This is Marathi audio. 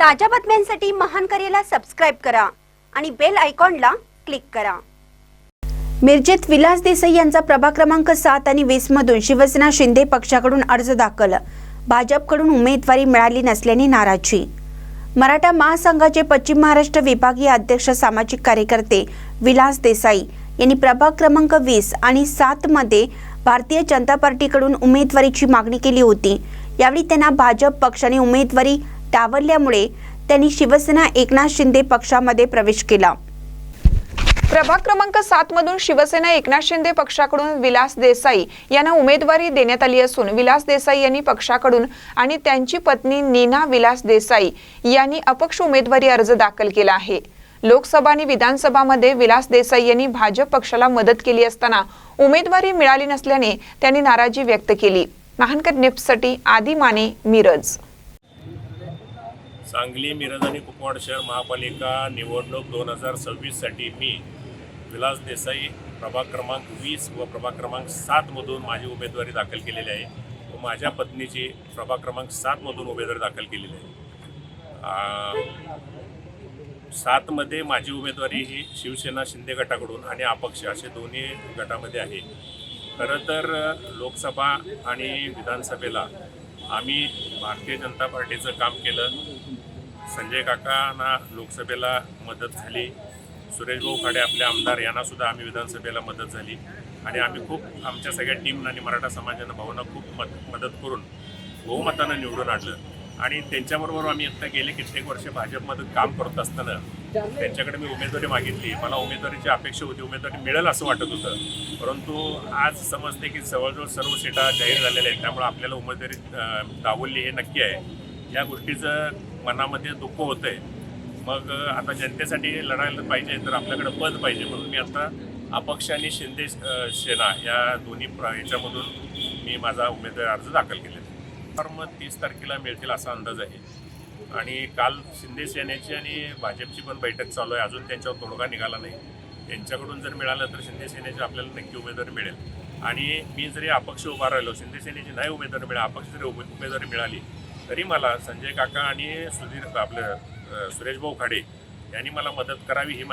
ताज्या बातम्यांसाठी महान करेला सबस्क्राईब करा आणि बेल आयकॉनला क्लिक करा. मिरजेत विलास देसाई यांचा प्रभाग क्रमांक सात आणि वीस मधून शिवसेना शिंदे पक्षाकडून अर्ज दाखल. भाजपकडून उमेदवारी मिळाली नसल्याने नाराजी. मराठा महासंघाचे पश्चिम महाराष्ट्र विभागीय अध्यक्ष सामाजिक कार्यकर्ते विलास देसाई यांनी प्रभाग क्रमांक वीस आणि सात मध्ये भारतीय जनता पार्टीकडून उमेदवारीची मागणी केली होती. यावेळी त्यांना भाजप पक्षाने उमेदवारी डावलल्यामुळे त्यांनी शिवसेना एकनाथ शिंदे पक्षामध्ये प्रवेश केला. प्रभाग क्रमांक सात मधून शिवसेना एकनाथ शिंदे पक्षाकडून विलास देसाई यांना उमेदवारी देण्यात आली असून विलास देसाई यांनी पक्षाकडून आणि त्यांची पत्नी नीना विलास देसाई यांनी अपक्ष उमेदवारी अर्ज दाखल केला आहे. लोकसभा आणि विधानसभामध्ये विलास देसाई यांनी भाजप पक्षाला मदत केली असताना उमेदवारी मिळाली नसल्याने त्यांनी नाराजी व्यक्त केली. महानकर निफ्टसाठी आदी माने मिरज. सांगली मिरज आणि कुपवाड शहर महापालिका निवडणूक दोन हजार सव्वीससाठी मी विलास देसाई प्रभाग क्रमांक वीस व प्रभाग क्रमांक सातमधून माझी उमेदवारी दाखल केलेली आहे व माझ्या पत्नीची प्रभाग क्रमांक सातमधून उमेदवारी दाखल केलेली आहे. सातमध्ये माझी उमेदवारी ही शिवसेना शिंदे गटाकडून आणि अपक्ष असे दोन्ही गटामध्ये आहे. खरं तर लोकसभा आणि विधानसभेला आम्ही भारतीय जनता पार्टीचं काम केलं. संजय काकांना लोकसभेला मदत झाली. सुरेशभाऊ खाडे आपले आमदार यांनासुद्धा आम्ही विधानसभेला मदत झाली. आणि आम्ही खूप आमच्या सगळ्या टीम आणि मराठा समाजानं भावना खूप मद मदत करून बहुमतानं निवडून आणलं. आणि त्यांच्याबरोबर आम्ही आत्ता गेले कित्येक वर्ष भाजपमध्ये काम करत असताना. त्यांच्याकडे मी उमेदवारी मागितली. मला उमेदवारीची अपेक्षा होती. उमेदवारी मिळेल असं वाटत होतं. परंतु आज समजते की जवळजवळ सर्व सीटा जाहीर झालेल्या आहेत. त्यामुळे आपल्याला उमेदवारी अं, हे नक्की आहे. या गोष्टीचं मनामध्ये दुःख होतं आहे मग आता जनतेसाठी लढायला पाहिजे तर आपल्याकडे पद पाहिजे म्हणून मी आता अपक्ष आणि शिंदे सेना या दोन्ही याच्यामधून मी माझा उमेदवारी अर्ज दाखल केलेला आहे. फॉर्म तीस तारखेला मिळतील असा अंदाज आहे. आणि काल शिंदे सेनेची आणि भाजपची पण बैठक चालू आहे. अजून त्यांच्यावर तोडगा निघाला नाही. त्यांच्याकडून जर मिळालं तर शिंदे सेनेची आपल्याला नक्की उमेदवारी मिळेल. आणि मी जरी अपक्ष उभा राहिलो शिंदे सेनेची नाही उमेदवारी मिळाली अपक्ष जरी उमेदवारी मिळाली तरी मला संजय काका आणि सुधीर आपलं सुरेश भाऊ खाडे यांनी मला मदत करावी ही माझी